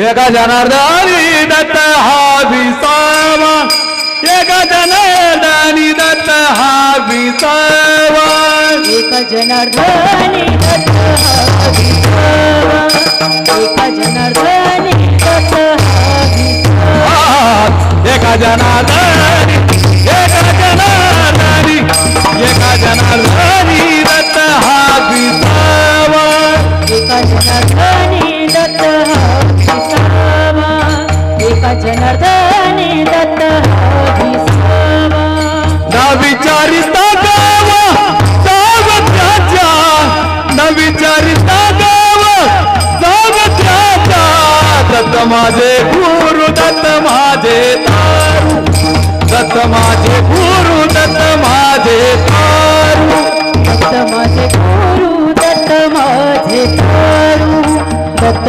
एका जनार्दनी दत्त हा विसावा एका जनार्दनी दत्त हा विसावा एका जनार्दनी दत्त हा विसावा. एका जनार्दनी दत्त हा विसावा. एका जनार्दनी एका जनार्दनी एका जनार्दनी जनार्दने दत्त ना विचारिता गाव गाव त्याच्या ना विचारिता गाव माझे गुरु दत्त माझे तारू दत्त माझे गुरु दत्त माझे तारू दत्त माझे गुरु दत्त माझे तारू दत्त